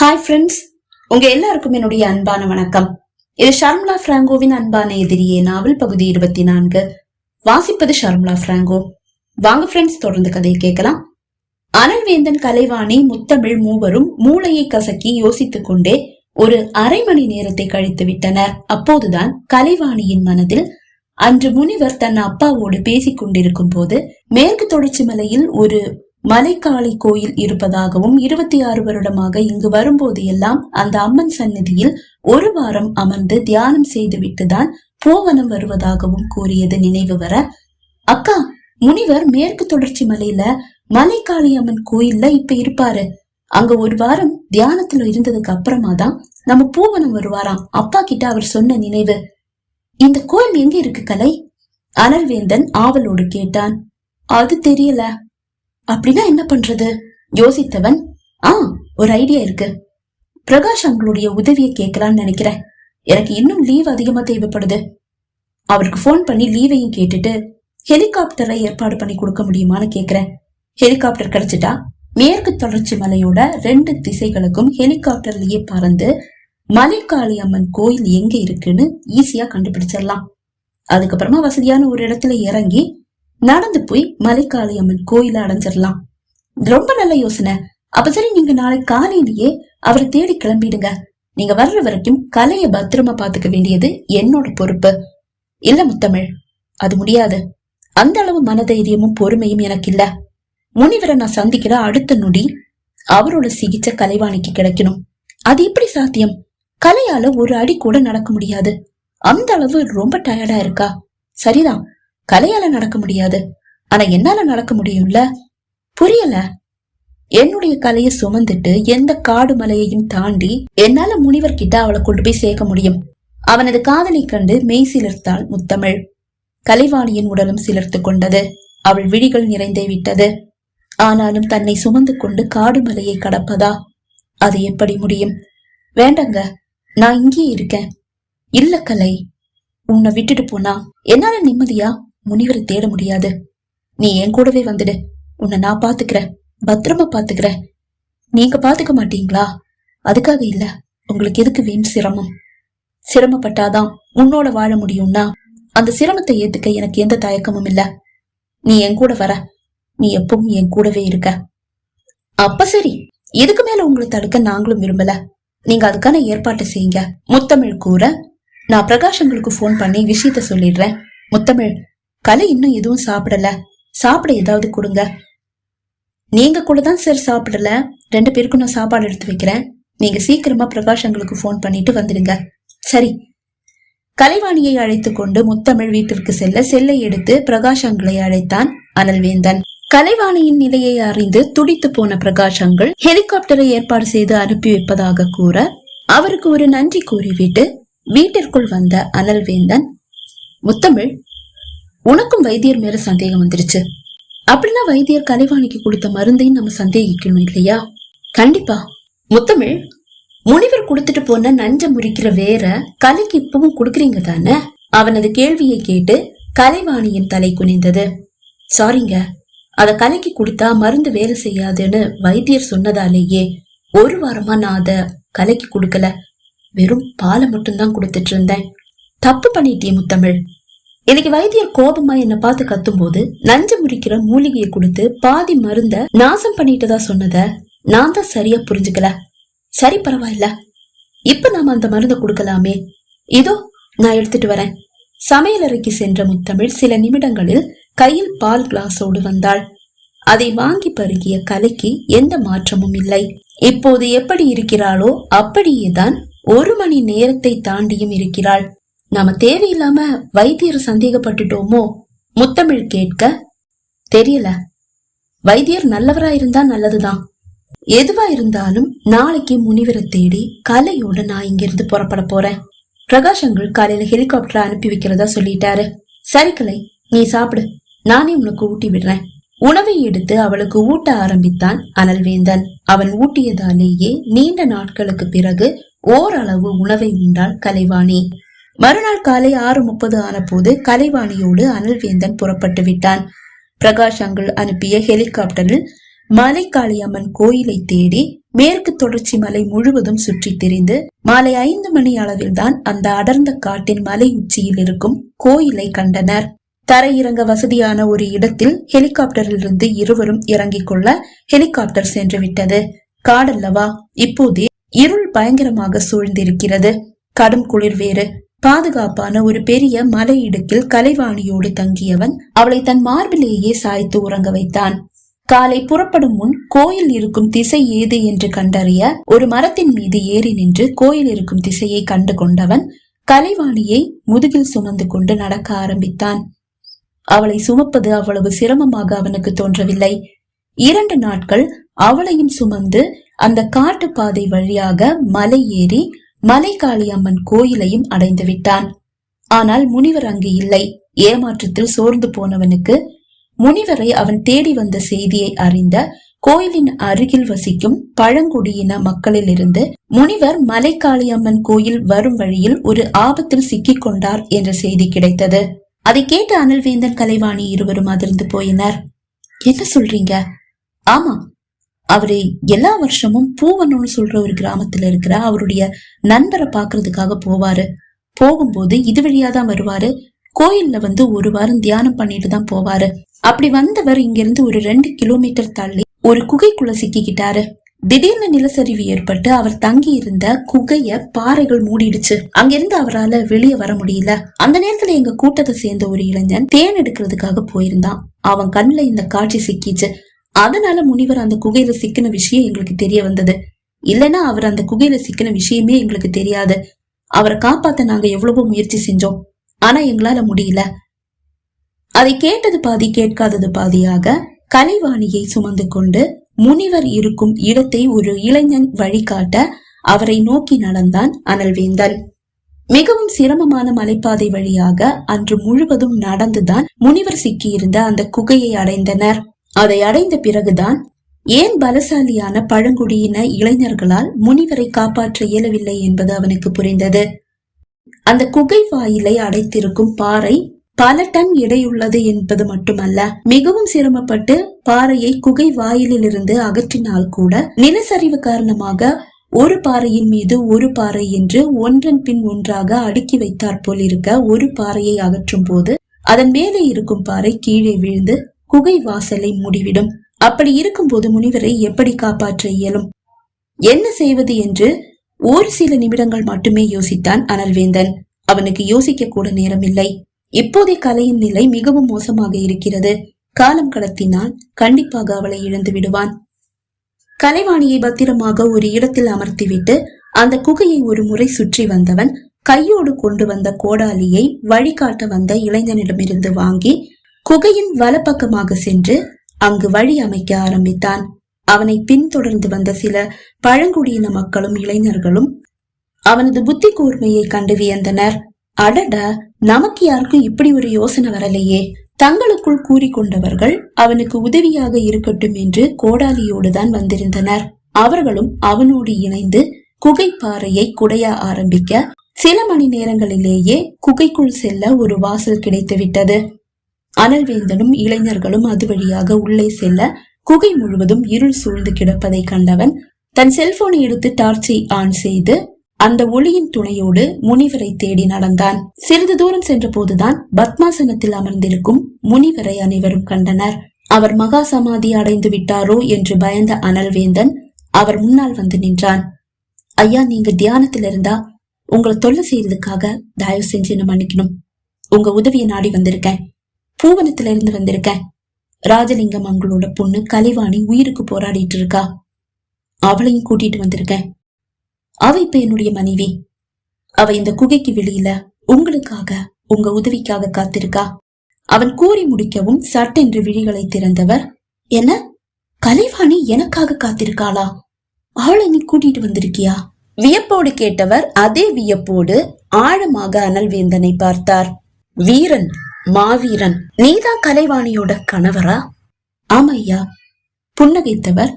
Hi friends உங்க எல்லாருக்கும் என்னுடைய அன்பான வணக்கம். இது ஷர்மிளா பிராங்கோவின் அன்பான எதிரியே நாவல் பகுதி இருபத்தி நான்கு. வாசிப்பது ஷர்மிளா பிராங்கோ. வாங்க ஃப்ரெண்ட்ஸ் தொடர்ந்து கதையை கேட்கலாம். அனல்வேந்தன் கலைவாணி முத்தமிழ் மூவரும் மூளையை கசக்கி யோசித்துக் கொண்டே ஒரு அரை மணி நேரத்தை கழித்து விட்டனர். அப்போதுதான் கலைவாணியின் மனதில் அன்று முனிவர் தன் அப்பாவோடு பேசிக் கொண்டிருக்கும் போது மேற்கு தொடர்ச்சி மலையில் ஒரு மலைக்காளி கோயில் இருப்பதாகவும் இருபத்தி ஆறு வருடமாக இங்கு வரும்போது எல்லாம் அந்த அம்மன் சந்நிதியில் ஒரு வாரம் அமர்ந்து தியானம் செய்துவிட்டுதான் பூவனம் வருவதாகவும் கூறியது நினைவு வர அக்கா முனிவர் மேற்கு தொடர்ச்சி மலையில மலைக்காளி அம்மன் கோயில்ல இப்ப இருப்பாரு. அங்க ஒரு வாரம் தியானத்துல இருந்ததுக்கு அப்புறமா தான் நம்ம பூவனம் வருவாராம். அப்பா கிட்ட அவர் சொன்ன நினைவு. இந்த கோயில் எங்க இருக்கு கலை? அனல்வேந்தன் ஆவலோடு கேட்டான். அது தெரியல. அப்படின்னா என்ன பண்றது? யோசித்தவன் ஆ ஒரு ஐடியா இருக்கு. பிரகாஷ் அவங்களுடைய உதவியை கேட்கலான்னு நினைக்கிறேன். எனக்கு இன்னும் லீவ் அதிகமா தேவைப்படுது. அவருக்கு ஃபோன் பண்ணி லீவையும் கேட்டுட்டு ஹெலிகாப்டரை ஏற்பாடு பண்ணி கொடுக்க முடியுமான்னு கேக்குறேன் ஹெலிகாப்டர் கிடைச்சிட்டா? மேற்கு தொடர்ச்சி மலையோட ரெண்டு திசைகளுக்கும் ஹெலிகாப்டர்லயே பறந்து மலைக்காளி அம்மன் கோயில் எங்க இருக்குன்னு ஈஸியா கண்டுபிடிச்சிடலாம். அதுக்கப்புறமா வசதியான ஒரு இடத்துல இறங்கி நடந்து போய் மலைக்காளி அம்மன் கோயில அடைஞ்சிடலாம். ரொம்ப நல்ல யோசனை. அப்ப சரி நீங்க நாளை காலையிலேயே அவரை தேடி கிளம்பிடுங்க. நீங்க வர்ற வரைக்கும் கலைய பத்திரமா பாத்துக்க வேண்டியது என்னோட பொறுப்பு. இல்ல முத்தமிழ் அது முடியாது. அந்த அளவு மனதைரியமும் பொறுமையும் எனக்கு இல்ல. முனிவரை நான் சந்திக்கிற அடுத்த நொடி அவரோட சிகிச்சை கலைவாணிக்கு கிடைக்கணும். அது எப்படி சாத்தியம்? கலையால ஒரு அடி கூட நடக்க முடியாது. அந்த அளவு ரொம்ப டயர்டா இருக்கா? சரிதான். கலையால நடக்க முடியாது. ஆனா என்னால நடக்க முடியும்ல? புரியல. என்னுடைய கலையை சுமந்துட்டு எந்த காடு மலையையும் தாண்டி என்னால முனிவர் கிட்ட அவளை கொண்டு போய் சேர்க்க முடியும். அவனது காதலை கண்டு மெய் சிலிர்த்தாள் முத்தமிழ். கலைவாணியின் உடலும் சிலிர்த்து கொண்டது. அவள் விழிகள் நிறைந்தே விட்டது. ஆனாலும் தன்னை சுமந்து கொண்டு காடு மலையை கடப்பதா? அது எப்படி முடியும்? வேண்டங்க நான் இங்கே இருக்கேன். இல்ல கலை உன்னை விட்டுட்டு போனா? என்னால நிம்மதியா? முனிவரை தேட முடியாது. நீ என் கூடவே வந்துடு. உன்னை நான் பாத்துக்கிறேன். பத்திரமா பாத்துக்கிறேன். நீங்க பாத்துக்க மாட்டீங்களா? அதுக்காக இல்ல. உங்களுக்கு எதுக்கு வீண் சிரமம்? சிரமப்பட்டாதான் உன்னோட வாழ முடியும்னா அந்த சிரமத்தை ஏத்துக்க எனக்கு எந்த தயக்கமும் இல்ல. நீ என் கூட வர. நீ எப்பவும் என் கூடவே இருக்க. அப்ப சரி. இதுக்கு மேல உங்களை தடுக்க நாங்களும் விரும்பல? நீங்க அதுக்கான ஏற்பாட்டை செய்யுங்க. முத்தமிழ் கூற நான் பிரகாஷங்களுக்கு போன் பண்ணி விஷயத்த சொல்லிடுறேன். முத்தமிழ் கலை இன்னும் எதுவும் சாப்பிடல. சாப்பிட ஏதாவது கொடுங்க. நீங்க கூட தான் சார் சாப்பிடல. ரெண்டு பேருக்கும் நான் சாப்பாடு எடுத்து வைக்கிறேன். நீங்க சீக்கிரமா பிரகாஷங்களுக்கு போன் பண்ணிட்டு வந்துடுங்க. சரி. கலைவாணியை அழைத்து கொண்டு முத்தமிழ் வீட்டிற்கு செல்ல செல்லை எடுத்து பிரகாஷங்களை அழைத்தான் அனல்வேந்தன். கலைவாணியின் நிலையை அறிந்து துடித்து போன பிரகாஷங்கள் ஹெலிகாப்டரை ஏற்பாடு செய்து அனுப்பி வைப்பதாக கூற அவருக்கு ஒரு நன்றி கூறிவிட்டு வீட்டிற்குள் வந்த அனல்வேந்தன் முத்தமிழ் உனக்கும் வைத்தியர் மேல சந்தேகம் வந்துருச்சு. அப்படின்னா வைத்தியர் கலைவாணிக்கு கொடுத்த மருந்தையும் நம்ம சந்தேகிக்கணும் இல்லையா? கண்டிப்பா. முத்தமிழ் முனிவர் கொடுத்துட்டு போன நஞ்ச முறிக்கிற வேற கலைக்கு இப்பவும் கொடுக்குறீங்க தானே? அவனது கேள்வியை கேட்டு கலைவாணியின் தலை குனிந்தது. சாரிங்க அத கலைக்கு கொடுத்தா மருந்து வேலை செய்யாதுன்னு வைத்தியர் சொன்னதாலேயே ஒரு வாரமா நான் அத கலைக்கு கொடுக்கல. வெறும் பாலை மட்டும்தான் கொடுத்துட்டு இருந்தேன். தப்பு பண்ணிட்டியே முத்தமிழ். இன்னைக்கு வைத்தியர் கோபமா என்ன பார்த்து கத்தும்போது நஞ்சு முறிக்கிற மூலிகையை கொடுத்து பாதி மருந்த நாசம் பண்ணிட்டதா சொன்னத நான் தான் சரியா புரிஞ்சுக்கல. சரி பரவாயில்ல. இப்ப நாம அந்த மருந்த கொடுக்கலாமே. இதோ நான் எடுத்துட்டு வரேன். சமையலறைக்கு சென்ற முத்தமிழ் சில நிமிடங்களில் கையில் பால் கிளாஸோடு வந்தாள். அதை வாங்கி பருகிய கலைக்கு எந்த மாற்றமும் இல்லை. இப்போது எப்படி இருக்கிறாளோ அப்படியேதான் ஒரு மணி நேரத்தை தாண்டியும் இருக்கிறாள். நாம தேவையில்லாம வைத்தியர் சந்தேகப்பட்டுட்டோமோ? முத்தமிழ் கேட்க தெரியல. வைத்தியர் நல்லவரா இருந்தா நல்லதுதான். எதுவா இருந்தாலும் நாளைக்கு முனிவரை தேடி கலையோட நான் இங்கிருந்து புறப்பட போறேன். பிரகாஷங்கள் காலையில ஹெலிகாப்டர் அனுப்பி வைக்கிறதா சொல்லிட்டாரு. சரி கலை நீ சாப்பிடு. நானே உனக்கு ஊட்டி விடுறேன். உணவை எடுத்து அவளுக்கு ஊட்ட ஆரம்பித்தான் அனல்வேந்தன். அவன் ஊட்டியதாலேயே நீண்ட நாட்களுக்கு பிறகு ஓரளவு உணவை உண்டாள் கலைவாணி. மறுநாள் காலை ஆறு முப்பது ஆன போது கலைவாணியோடு அனல்வேந்தன் புறப்பட்டு விட்டான். பிரகாஷ் அங்குள் அனுப்பிய ஹெலிகாப்டரில் மலை காளியம்மன் கோயிலை தேடி மேற்கு தொடர்ச்சி மலை முழுவதும் சுற்றி திரிந்து மாலை ஐந்து மணி அளவில்தான் அந்த அடர்ந்த காட்டின் மலை உச்சியில் இருக்கும் கோயிலை கண்டனர். தரையிறங்க வசதியான ஒரு இடத்தில் ஹெலிகாப்டரிலிருந்து இருவரும் இறங்கிக் கொள்ள ஹெலிகாப்டர் சென்று விட்டது. காடல்லவா இப்போதே இருள் பயங்கரமாக சூழ்ந்திருக்கிறது. கடும் குளிர் வேறு. பாதுகாப்பான ஒரு பெரிய மலை இடுக்கில் கலைவாணியோடு தங்கியவன் அவளை தன் மார்பிலேயே சாய்த்து உறங்க வைத்தான். காலை புறப்படும் முன் கோயில் இருக்கும் திசை ஏது என்று கண்டறிய ஒரு மரத்தின் மீது ஏறி நின்று கோயில் இருக்கும் திசையை கண்டு கொண்டவன் கலைவாணியை முதுகில் சுமந்து கொண்டு நடக்க ஆரம்பித்தான். அவளை சுமப்பது அவ்வளவு சிரமமாக அவனுக்கு தோன்றவில்லை. இரண்டு நாட்கள் அவளையும் சுமந்து அந்த காட்டு பாதை வழியாக மலை ஏறி மலைகாளியம்மன் கோயிலையும் அடைந்து விட்டான் ஆனால் முனிவர் அங்கு இல்லை. ஏமாற்றத்தில் சோர்ந்து போனவனுக்கு முனிவரை அவன் தேடி வந்த செய்தியை அறிந்த கோயிலின் அருகில் வசிக்கும் பழங்குடியின மக்களிலிருந்து முனிவர் மலைக்காளியம்மன் கோயில் வரும் வழியில் ஒரு ஆபத்தில் சிக்கிக் கொண்டார் என்ற செய்தி கிடைத்தது. அதை கேட்டு அனல்வேந்தன் கலைவாணி இருவரும் அதிர்ந்து போயினர். என்ன சொல்றீங்க? ஆமா அவரு எல்லா வருஷமும் பூவனம்னு சொல்ற ஒரு கிராமத்துல இருக்கிற அவருடைய நண்பரை பாக்குறதுக்காக போவாரு. போகும்போது இது வழியா தான் வருவாரு. கோயில்ல வந்து ஒரு வாரம் தியானம் பண்ணிட்டு தான் போவாரு. அப்படி வந்தவர் இங்கிருந்து ஒரு ரெண்டு கிலோமீட்டர் தள்ளி ஒரு குகைக்குள்ள சிக்கிக்கிட்டாரு. திடீர்னு நிலச்சரிவு ஏற்பட்டு அவர் தங்கி இருந்த குகைய பாறைகள் மூடிடுச்சு. அங்கிருந்து அவரால் வெளியே வர முடியல. அந்த நேரத்துல எங்க கூட்டத்தை சேர்ந்த ஒரு இளைஞன் தேன் எடுக்கிறதுக்காக போயிருந்தான். அவன் கண்ணுல இந்த காட்சி சிக்கிச்சு. அதனால முனிவர் அந்த குகையில சிக்கின விஷயம் எங்களுக்கு தெரிய வந்தது. இல்லைன்னா அவர் அந்த குகையில சிக்கின விஷயமே எங்களுக்கு தெரியாது. அவரை காப்பாத்த நாங்க எவ்வளவோ முயற்சி செஞ்சோம். ஆனா எங்களால முடியல. அதை கேட்டது பாதி கேட்காதது பாதியாக கலைவாணியை சுமந்து கொண்டு முனிவர் இருக்கும் இடத்தை ஒரு இளைஞன் வழிகாட்ட அவரை நோக்கி நடந்தான் அனல்வேந்தன். மிகவும் சிரமமான மலைப்பாதை வழியாக அன்று முழுவதும் நடந்துதான் முனிவர் சிக்கியிருந்த அந்த குகையை அடைந்தனர். அதை அடைந்த பிறகுதான் ஏன் பலசாலியான பழங்குடியின இளைஞர்களால் முனிவரை காப்பாற்ற இயலவில்லை என்பது அவனுக்கு புரிந்தது. அந்த குகை வாயிலை அடைத்திருக்கும் பாறை பல டன் எடையுள்ளது என்பது மட்டுமல்ல மிகவும் சிரமப்பட்டு பாறையை குகை வாயிலில் இருந்து அகற்றினால் கூட நிலச்சரிவு காரணமாக ஒரு பாறையின் மீது ஒரு பாறை என்று ஒன்றன் பின் ஒன்றாக அடுக்கி வைத்தாற் போல் இருக்க ஒரு பாறையை அகற்றும் போது அதன் மேலே இருக்கும் பாறை கீழே விழுந்து குகை வாசலை மூடிவிடும். அப்படி இருக்கும்போது முனிவரை எப்படி காப்பாற்ற இயலும்? என்ன செய்வது என்று ஒரு சில நிமிடங்கள் மட்டுமே யோசித்தான் அனல்வேந்தன். அவனுக்கு யோசிக்க கூட நேரமில்லை. இப்போதைய கலையின் நிலை மிகவும் மோசமாக இருக்கிறது. காலம் கடத்தினால் கண்டிப்பாக அவளை இழந்து விடுவான். கலைவாணியை பத்திரமாக ஒரு இடத்தில் அமர்த்திவிட்டு அந்த குகையை ஒரு முறை சுற்றி வந்தவன் கையோடு கொண்டு வந்த கோடாலியை வழிகாட்ட வந்த இளைஞனிடமிருந்து வாங்கி குகையின் வலப்பக்கமாக சென்று அங்கு வழி அமைக்க ஆரம்பித்தான். அவனை பின்தொடர்ந்து வந்த சில பழங்குடியின மக்களும் இளைஞர்களும் அவனது புத்தி கூர்மையை கண்டு வியந்தனர். அடட நமக்கு யாருக்கும் இப்படி ஒரு யோசனை வரலையே. தங்களுக்குள் கூறிக்கொண்டவர்கள் அவனுக்கு உதவியாக இருக்கட்டும் என்று கோடாலியோடு தான் வந்திருந்தனர். அவர்களும் அவனோடு இணைந்து குகை பாறையை குடைய ஆரம்பிக்க சில மணி நேரங்களிலேயே குகைக்குள் செல்ல ஒரு வாசல் கிடைத்துவிட்டது. அனல்வேந்தனும் இளைஞர்களும் அது வழியாக உள்ளே செல்ல குகை முழுவதும் இருள் சூழ்ந்து கிடப்பதை கண்டவன் தன் செல்போனை எடுத்து டார்ச்சை ஆன் செய்து அந்த ஒளியின் துணையோடு முனிவரை தேடி நடந்தான். சிறிது தூரம் சென்ற போதுதான் பத்மாசனத்தில் அமர்ந்திருக்கும் முனிவரை அனைவரும் கண்டனர். அவர் மகா சமாதி அடைந்து விட்டாரோ என்று பயந்த அனல்வேந்தன் அவர் முன்னால் வந்து நின்றான். ஐயா நீங்க தியானத்தில் இருந்தா உங்களை தொல்லை செய்யறதுக்காக தயவு செஞ்சு என்ன மன்னிக்கணும். உங்க உதவியை நாடி வந்திருக்கேன். பூவனத்துல இருந்து வந்திருக்கேன் ராஜலிங்கம் அவங்களோட பொண்ணு கலைவாணி உயிருக்கு போராடிட்டு இருக்கா. அவளையும் கூட்டிட்டு வந்திருக்கேன் அவ இப்ப என்னுடைய மனைவி. அவ இந்த குகைக்கு வெளியில உங்களுக்காக உங்க உதவிக்காக காத்திருக்கா. அவன் கூறி முடிக்கவும் சட்டென்று விழிகளை திறந்தவர் என்ன? கலைவாணி எனக்காக காத்திருக்காளா? அவளை நீ கூட்டிட்டு வந்திருக்கியா? வியப்போடு கேட்டவர் அதே வியப்போடு ஆழமாக அனல்வேந்தனை பார்த்தார். வீரன் மாவீரன். நீதான் கலைவாணியோட கணவரா? ஆமையா. புன்னகைத்தவர்.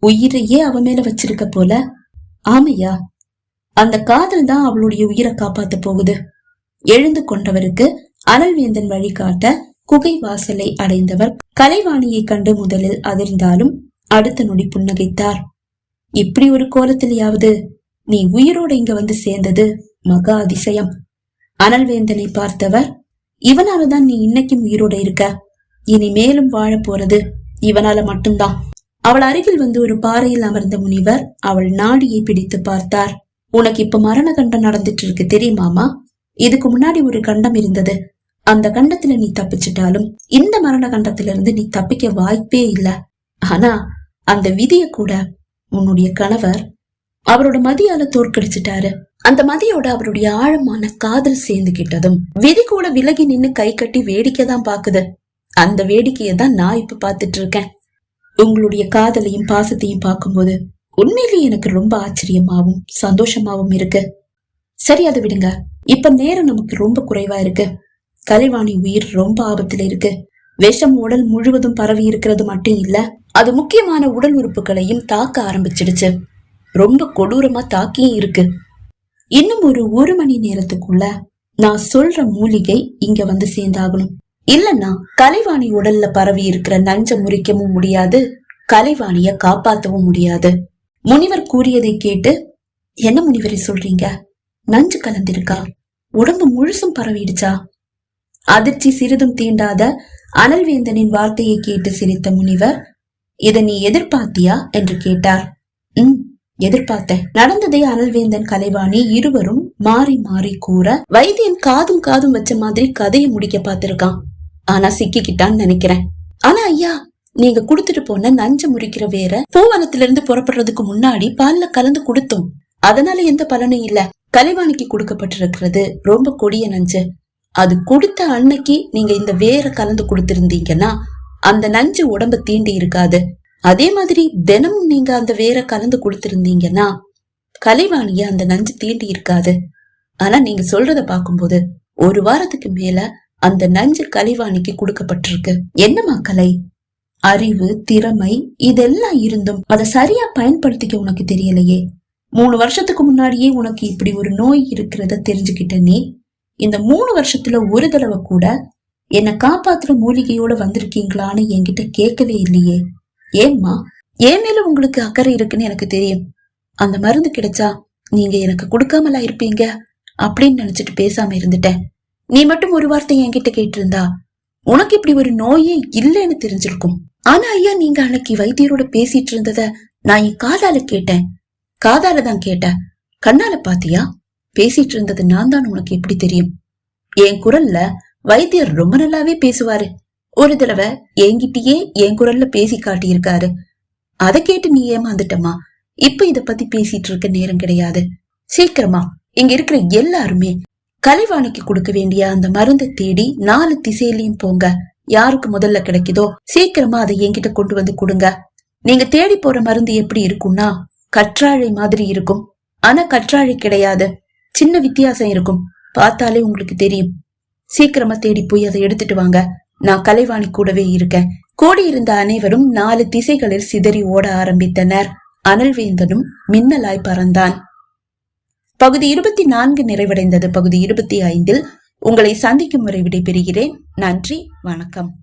உயிரையே அவ மேல வச்சிருக்க போல. ஆமையா. அந்த காதல் தான் அவளுடைய உயிரை காப்பாத்த போகுது. எழுந்து கொண்டவருக்கு அனல்வேந்தன் வழிகாட்ட குகை வாசலை அடைந்தவர் கலைவாணியை கண்டு முதலில் அதிர்ந்தாலும் அடுத்த நொடி புன்னகைத்தார். இப்படி ஒரு கோலத்திலேயாவது நீ உயிரோட இங்க வந்து சேர்ந்தது மகா அதிசயம். அனல்வேந்தனை பார்த்தவர் இவனாலதான் நீ இன்னைக்கும் உயிரோட இருக்க. இனி மேலும் வாழ போறது இவனால மட்டும்தான். அவள் அருகில் வந்து ஒரு பாறையில் அமர்ந்த முனிவர் அவள் நாடியை பிடித்து பார்த்தார். உனக்கு இப்ப மரண கண்டம் நடந்துட்டு இருக்கு தெரியுமாமா இதுக்கு முன்னாடி ஒரு கண்டம் இருந்தது. அந்த கண்டத்துல நீ தப்பிச்சிட்டாலும் இந்த மரண கண்டத்திலிருந்து நீ தப்பிக்க வாய்ப்பே இல்ல. ஆனா அந்த விதிய கூட உன்னுடைய கணவர் அவரோட மதியால தோற்கடிச்சிட்டாரு. அந்த மதியோட அவருடைய ஆழமான காதல் சேர்ந்துகிட்டதும் விதி கூட விலகி நின்னு கை கட்டி வேடிக்கை தான் பாக்குது. அந்த வேடிக்கையை தான் நான் இப்ப பாத்துட்டு இருக்கேன். உங்களுடைய காதலையும் பாசத்தையும் பார்க்கும்போது உண்மையிலேயே எனக்கு ரொம்ப ஆச்சரியமாவும் சந்தோஷமாவும் இருக்கு. சரி அதை விடுங்க. இப்ப நேரம் நமக்கு ரொம்ப குறைவா இருக்கு. கலைவாணி உயிர் ரொம்ப ஆபத்துல இருக்கு. விஷம் உடல் முழுவதும் பரவி இருக்கிறது மட்டும் இல்ல அது முக்கியமான உடல் உறுப்புகளையும் தாக்க ஆரம்பிச்சிடுச்சு. ரொம்ப கொடூரமா தாக்கியும் இருக்கு. இன்னும் ஒரு ஒரு மணி நேரத்துக்குள்ள நான் சொல்ற மூலிகை இங்க வந்து சேர்ந்தாகணும். இல்லனா கலைவாணி உடல்ல பரவி இருக்கிற நஞ்ச முறிக்கவும் முடியாது கலைவாணிய காப்பாத்தவும் முடியாது. முனிவர் கூறியதை கேட்டு என்ன முனிவரை சொல்றீங்க? நஞ்சு கலந்திருக்கா? உடம்பு முழுசும் பரவிடுச்சா? அதிர்ச்சி சிறிதும் தீண்டாத அனல்வேந்தனின் வார்த்தையை கேட்டு சிரித்த முனிவர் இதை நீ எதிர்பார்த்தியா? என்று கேட்டார். உம் எதிர்பார்த்தேன். நடந்ததை அனல்வேந்தன் கலைவாணி இருவரும் மாறி மாறி கூற வைத்தியன் காதும் காதும் வச்ச மாதிரி கதையை முடிக்க பார்த்திருக்கான். ஆனா சிக்கிக்கிட்டான்னு நினைக்கிறேன். ஆனா ஐயா நீங்க குடுத்துட்டு போன நஞ்சு முறிக்கிற வேற பூவனத்துல இருந்து புறப்படுறதுக்கு முன்னாடி பால்ல கலந்து கொடுத்தோம். அதனால எந்த பலனும் இல்ல. கலைவாணிக்கு கொடுக்கப்பட்டிருக்கிறது ரொம்ப கொடிய நஞ்சு. அது கொடுத்த அன்னைக்கு நீங்க இந்த வேற கலந்து கொடுத்திருந்தீங்கன்னா அந்த நஞ்சு உடம்ப தீண்டி இருக்காது. அதே மாதிரி தினமும் நீங்க அந்த வேற கலந்து கொடுத்திருந்தீங்கன்னா கலைவாணிய அந்த நஞ்சு தீண்டி இருக்காது. ஆனா நீங்க சொல்றத பாக்கும்போது ஒரு வாரத்துக்கு மேல அந்த நஞ்சு கலைவாணிக்கு கொடுக்கப்பட்டிருக்கு. என்னமா கலை? அறிவு திறமை இதெல்லாம் இருந்தும் அதை சரியா பயன்படுத்திக்க உனக்கு தெரியலையே? மூணு வருஷத்துக்கு முன்னாடியே உனக்கு இப்படி ஒரு நோய் இருக்கிறத தெரிஞ்சுக்கிட்ட நீ இந்த மூணு வருஷத்துல ஒரு தடவை கூட என்னை காப்பாத்துற மூலிகையோட வந்திருக்கீங்களான்னு என்கிட்ட கேட்கவே இல்லையே? ஏம்மா ஏன் மேல உங்களுக்கு அக்கறை இருக்குன்னு எனக்கு தெரியும். அந்த மருந்து கிடைச்சா நீங்க எனக்கு கொடுக்காமலா இருப்பீங்க அப்படின்னு நினைச்சிட்டு பேசாம இருந்துட்டேன். நீ மட்டும் ஒரு வார்த்தை என்கிட்ட கேட்டிருந்தா உனக்கு இப்படி ஒரு நோயே இல்லைன்னு தெரிஞ்சிருக்கும். ஆனா ஐயா நீங்க அன்னைக்கு வைத்தியரோட பேசிட்டு இருந்தத நான் என் காதால கேட்டேன். காதால தான் கேட்டேன். கண்ணால பாத்தியா? பேசிட்டு இருந்தது நான் தான் உனக்கு எப்படி தெரியும். என் குரல்ல வைத்தியர் ரொம்ப நல்லாவே பேசுவாரு. ஒரு தடவை என்கிட்டயே என் குரல்ல பேசி காட்டியிருக்காரு. அதை கேட்டு நீ ஏமாந்துட்டமா இப்ப இத பத்தி பேசிட்டு இருக்க நேரம் கிடையாது. சீக்கிரமா இங்க இருக்கிற எல்லாருமே கலைவாணிக்கு கொடுக்க வேண்டிய அந்த மருந்தை தேடி நாலு திசையிலையும் போங்க. யாருக்கு முதல்ல கிடைக்குதோ சீக்கிரமா அதை என்கிட்ட கொண்டு வந்து கொடுங்க. நீங்க தேடி போற மருந்து எப்படி இருக்கும்னா கற்றாழை மாதிரி இருக்கும். ஆனா கற்றாழை கிடையாது. சின்ன வித்தியாசம் இருக்கும். பார்த்தாலே உங்களுக்கு தெரியும். சீக்கிரமா தேடி போய் அதை எடுத்துட்டு வாங்க. நான் கலைவாணி கூடவே இருக்கேன். கூடியிருந்த அனைவரும் நாலு திசைகளில் சிதறி ஓட ஆரம்பித்தனர். அனல்வேந்தனும் மின்னலாய் பறந்தான். பகுதி இருபத்தி நான்கு நிறைவடைந்தது. பகுதி இருபத்தி ஐந்தில் உங்களை சந்திக்கும் வரை விடைபெறுகிறேன். நன்றி வணக்கம்.